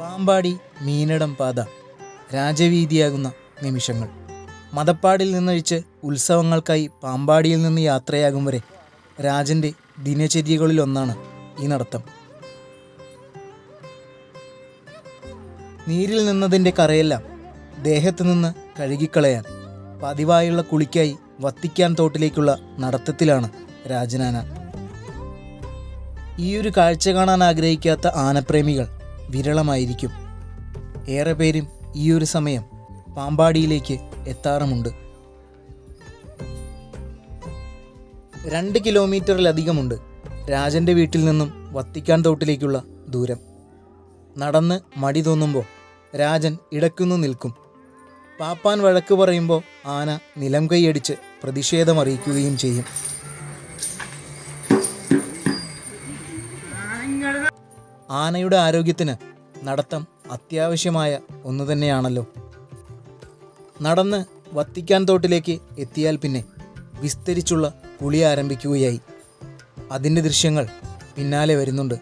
പാമ്പാടി മീനടം പാത രാജവീതിയാകുന്ന നിമിഷങ്ങൾ. മതപ്പാടിൽ നിന്നഴിച്ച് ഉത്സവങ്ങൾക്കായി പാമ്പാടിയിൽ നിന്ന് യാത്രയാകും വരെ രാജന്റെ ദിനചര്യകളിലൊന്നാണ് ഈ നടത്തം. നീരിൽ നിന്നതിന്റെ കറയെല്ലാം ദേഹത്ത് നിന്ന് കഴുകിക്കളയാൻ പതിവായുള്ള കുളിക്കായി വത്തിക്കാൻ തോട്ടിലേക്കുള്ള നടത്തത്തിലാണ് രാജനാന. ഈ ഒരു കാഴ്ച കാണാൻ ആഗ്രഹിക്കാത്ത ആനപ്രേമികൾ വിരളമായിരിക്കും. ഏറെ പേരും ഈ ഒരു സമയം പാമ്പാടിയിലേക്ക് എത്താറുമുണ്ട്. രണ്ട് കിലോമീറ്ററിലധികമുണ്ട് രാജന്റെ വീട്ടിൽ നിന്നും വത്തിക്കാൻ തോട്ടിലേക്കുള്ള ദൂരം. നടന്ന് മടി തോന്നുമ്പോൾ രാജൻ ഇടയ്ക്കുന്നു നിൽക്കും. പാപ്പാൻ വഴക്ക് പറയുമ്പോൾ ആന നിലം കൈയടിച്ച് പ്രതിഷേധമറിയിക്കുകയും ചെയ്യും. ആനയുടെ ആരോഗ്യത്തിന് നടത്തം അത്യാവശ്യമായ ഒന്നു തന്നെയാണല്ലോ. നടന്ന് വത്തിക്കാൻ തോട്ടിലേക്ക് എത്തിയാൽ പിന്നെ വിസ്തരിച്ചുള്ള കുളി ആരംഭിക്കുകയായി. അതിന്റെ ദൃശ്യങ്ങൾ പിന്നാലെ വരുന്നുണ്ട്.